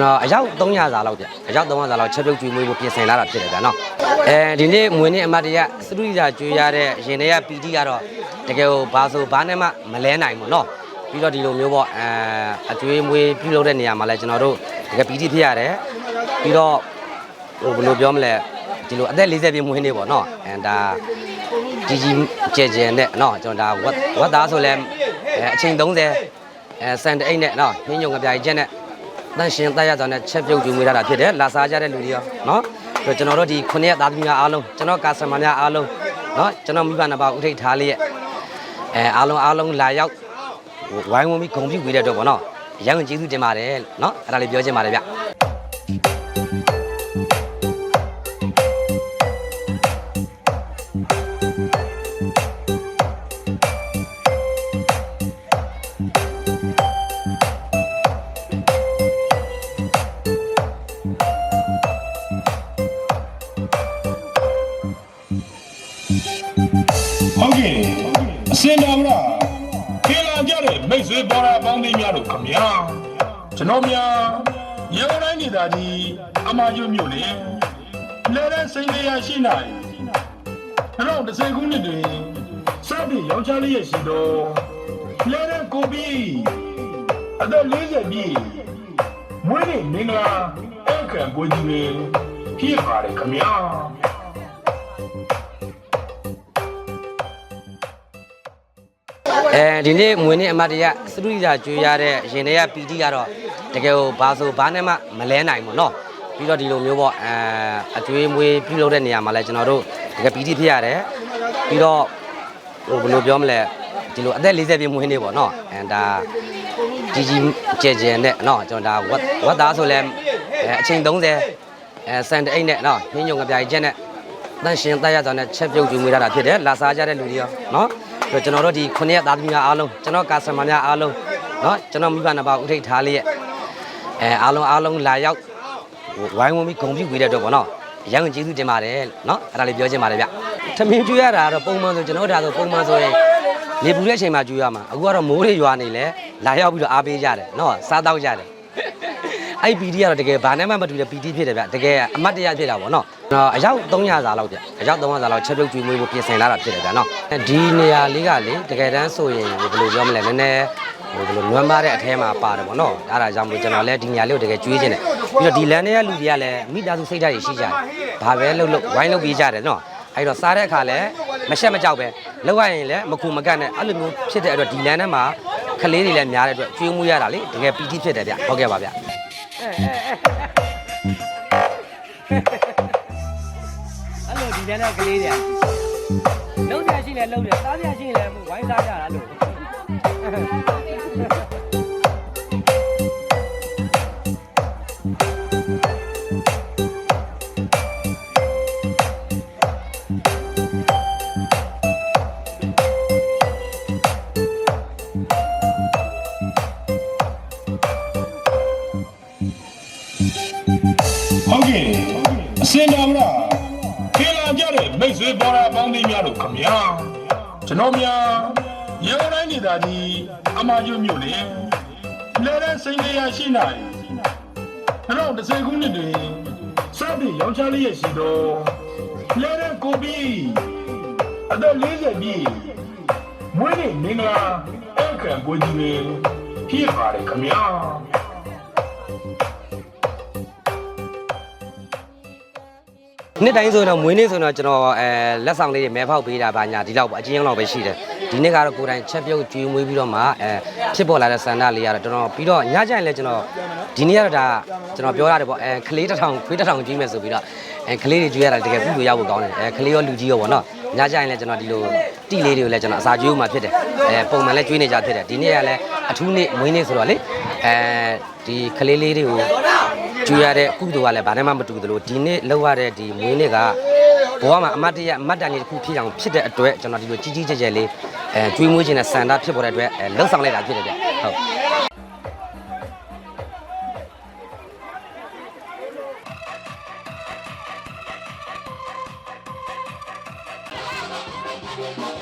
တော့အယောက်300စာလောက်ပြအယောက်300စာလောက်ချက်ပြုတ်ကျွေးမွေးဖို့ပြင်ဆင်လာတာဖြစ်တယ်ဗျာနော်အဲဒီနေ့မွေးနေ့အမတ်တရစတူဒီယာကျွေးရတဲ့ရင်တွေကပီတီကတော့တကယ်ကိုဘာဆိုဘာနဲ့မှမလဲနိုင်ဘူးနော်ပြီးတော့ဒီလိုမျိုးပေါ့အဲအကျွေးမွေးပြုလုပ်တဲ့နေရာမှာလဲကျွန်တော်တို့တကယ်ပီတီဖြစ်ရတယ်ပြီးတော့ဟိုဘယ်လိုပြောမလဲဒီလိုအသက်40ပြည့်မွေးနေ့ပေါ့နော်အဲဒါကြီးကြီးကျယ်ကျယ်နဲ့နော်ကျွန်တော်ဒါဝတ်ဝတ်သားဆိုလဲအဲအချိန်30အဲစန်တအိတ်နဲ့နော်ညညုံကြပြားကြီးချက်နဲ့ တန့်ရှင်တရားကြောင့်နဲ့ချက်ပြုတ်ကြည့်မိတာဖြစ်တယ်လာစားကြတဲ့လူတွေရောနော်ပြီးကျွန်တော်တို့ဒီခုနှစ်ရက်သားသမီးများအားလုံးကျွန်တော်ကာဆာမများအားလုံးနော်ကျွန်တော်မိဘနှစ်ပါးဥထိတ်ထားလေးရဲ့အဲအားလုံးအားလုံးလာရောက်ဝိုင်းဝန်းပြီးဂုဏ်ပြုပေးတဲ့အတွက်ပေါ့နော်အရင်ကကျေးဇူးတင်ပါတယ်နော်အဲ့ဒါလေးပြောချင်ပါတယ်ဗျ။ စင်တော်ဗျာခေလာကြတဲ့မိတ်ဆွေပေါ်လာပေါင်းသိများတို့ခမညာကျွန်တော်များရေဝတိုင်းဒေသကြီးအမာကျွမြို့နယ်လဲတဲ့စိန်လေးရရှိနိုင်2010ခုနှစ်တွင်စတင်ရောင်းချလေးရရှိတော့လဲတဲ့ကိုပီအသက်40ပြည့်မွေးနေ့မင်္ဂလာအခမ်းပွဲကြီးပဲဖြစ်ပါတယ်ခမညာ အဲဒီနေ့မွေးနေ့အမတ်တရစတူဒီယာကျွေးရတဲ့ရင်တွေကပီတီကတော့တကယ်ကိုဘာဆိုဘာနဲ့မှမလဲနိုင်ဘူးเนาะပြီးတော့ဒီလိုမျိုးပေါ့အဲအကျွေးမွေးပြုလုပ်တဲ့နေရာမှာလဲကျွန်တော်တို့တကယ်ပီတီဖြစ်ရတယ်ပြီးတော့ဟိုဘယ်လိုပြောမလဲဒီလိုအသက်40ပြည့်မွေးနေ့ပေါ့เนาะအဲဒါကြီးကြီးကျယ်ကျယ်နဲ့เนาะကျွန်တော်ဒါဝတ်ဝတ်သားဆိုလဲအဲအချိန်30အဲစန်တအိတ်နဲ့เนาะညညုံကြပြားကြီးချက်နဲ့တန့်ရှင်တက်ရသွားတဲ့ချက်ပြုတ်ကျူးမွေးထားတာဖြစ်တယ်လာစားကြတဲ့လူတွေရောเนาะ ပြီး တော့ကျွန်တော်တို့ဒီခုနှစ်ရက်သားသမီးများအားလုံးကျွန်တော်ကာစတမာများအားလုံးเนาะကျွန်တော်မိဘနှစ်ပါးဥထိတ်ထားလျက်အဲအားလုံးအားလုံးလာရောက်ဝိုင်းဝန်းပြီးဂုဏ်ပြုပေးတဲ့အတွက်ပေါ့နော်ရန်ကုန်ကျေးဇူးတင်ပါတယ်เนาะအဲ့ဒါလေးပြောချင်ပါတယ်ဗျထမင်းကျွေးရတာကတော့ပုံမှန်ဆိုကျွန်တော်တို့ဒါဆိုပုံမှန်ဆိုရင်နေပူတဲ့အချိန်မှာကျွေးရမှာအခုကတော့မိုးတွေရွာနေလဲလာရောက်ပြီးတော့အားပေးကြတယ်เนาะစားတော့ကြတယ်အဲ့ပီတီကတော့တကယ်ဘာနဲ့မှမတူတဲ့ပီတီဖြစ်တယ်ဗျတကယ်အမတ်တရားဖြစ်တာပေါ့နော်ကျွန် တော်အယောက်300စာလောက်ဗျအယောက်300စာလောက်ချက်ပြုတ်ကျွေးမွေးဖို့ပြင်ဆင်လာတာဖြစ်တယ်ဗျနော်ဒီနေရာလေးကလေတကယ်တမ်းဆိုရင်ဘယ်လိုပြောမလဲနည်းနည်းဟိုဘယ်လိုနွမ်းပါတဲ့အထဲမှာပါတယ်ပေါ့နော်အဲ့ဒါကြောင့်မို့ကျွန်တော်လည်းဒီနေရာလေးကိုတကယ်ကျွေးခြင်းတယ်ပြီးတော့ဒီလန်တွေကလူတွေကလည်းမိသားစုစိတ်ဓာတ်တွေရှိကြတယ်ဘာပဲလှုပ်လှုပ်ဝိုင်းလှုပ်ပြီးကြတယ်နော်အဲ့တော့စားတဲ့အခါလည်းမရှက်မကြောက်ပဲလောက်ရရင်လည်းမခုမကတ်နဲ့အဲ့လိုမျိုးဖြစ်တဲ့အတွက်ဒီလန်ထဲမှာကလေးတွေလည်းများတဲ့အတွက်ကျွေးမွေးရတာလေတကယ်ပီတိဖြစ်တယ်ဗျဟုတ်ကဲ့ပါဗျအဲ့ လိုဒီတဲ့ကလေးတွေလုံးရရှိလဲလုံးတယ်စားရရှိလဲဝိုင်းစားကြတာလို့ တဲ့မိတ်ဆွေပေါ်လာပေါင်းသိများတို့ခမညာကျွန်တော်များရေဝတိုင်းဒေသကြီးအမာကျွမြို့နယ်လဲတဲ့စိန်လေးရရှိနိုင်2010ခုနှစ်တွင်စတင်ရောင်းချလေးရရှိတော့လဲတဲ့ကိုပီအသက်40ပြည့်မွေးနေ့မင်္ဂလာအခမ်းပွဲကြီးပဲဖြစ်ပါတယ်ခမညာ နှစ်တိုင်းဆိုရင်တော့မွေးနေ့ဆိုရင်တော့ကျွန်တော်အဲလက်ဆောင်လေးတွေမဲဖောက်ပေးတာပါညာဒီလောက်ပေါ့အချင်းချင်းလောက်ပဲရှိတယ်ဒီနေ့ကတော့ကိုယ်တိုင်ချက်ပြုတ်ကျွေးမွေးပြီးတော့မှအဲဖြစ်ပေါ်လာတဲ့ဆန္ဒလေးကတော့ကျွန်တော်ပြီးတော့ညကျရင်လည်းကျွန်တော်ဒီနေ့ကတော့ဒါကျွန်တော်ပြောရတယ်ပေါ့အဲကလေးတစ်ထောင်ခွေးတစ်ထောင်ကျွေးမယ်ဆိုပြီးတော့အဲကလေးတွေကျွေးရတာတကယ်ပြုလို့ရဖို့ကောင်းတယ်အဲကလေးရောလူကြီးရောပေါ့နော်ညကျရင်လည်းကျွန်တော်ဒီလိုတိလေးတွေကိုလည်းကျွန်တော်အစာကျွေးဦးမှာဖြစ်တယ်အဲပုံမှန်လည်းကျွေးနေကြဖြစ်တယ်ဒီနေ့ကလည်းအထူးနေ့မွေးနေ့ဆိုတော့လေအဲဒီကလေးလေးတွေကို ကျူရတဲ့ကုသိုလ်ကလည်းဘာနဲ့မှမတူသလိုဒီနေ့လောက်ရတဲ့ဒီမွေးနေ့ကဘဝမှာအမတ်တရအမတ်တန်ကြီးတစ်ခုဖြစ်အောင်ဖြစ်တဲ့အတွက်ကျွန်တော်ဒီလိုကြီးကြီးကျယ်ကျယ်လေးအဲကျွေးမွေးခြင်းနဲ့ဆန္ဒဖြစ်ပေါ်တဲ့အတွက်လှုပ်ဆောင်လိုက်တာဖြစ်တယ်ဗျဟုတ််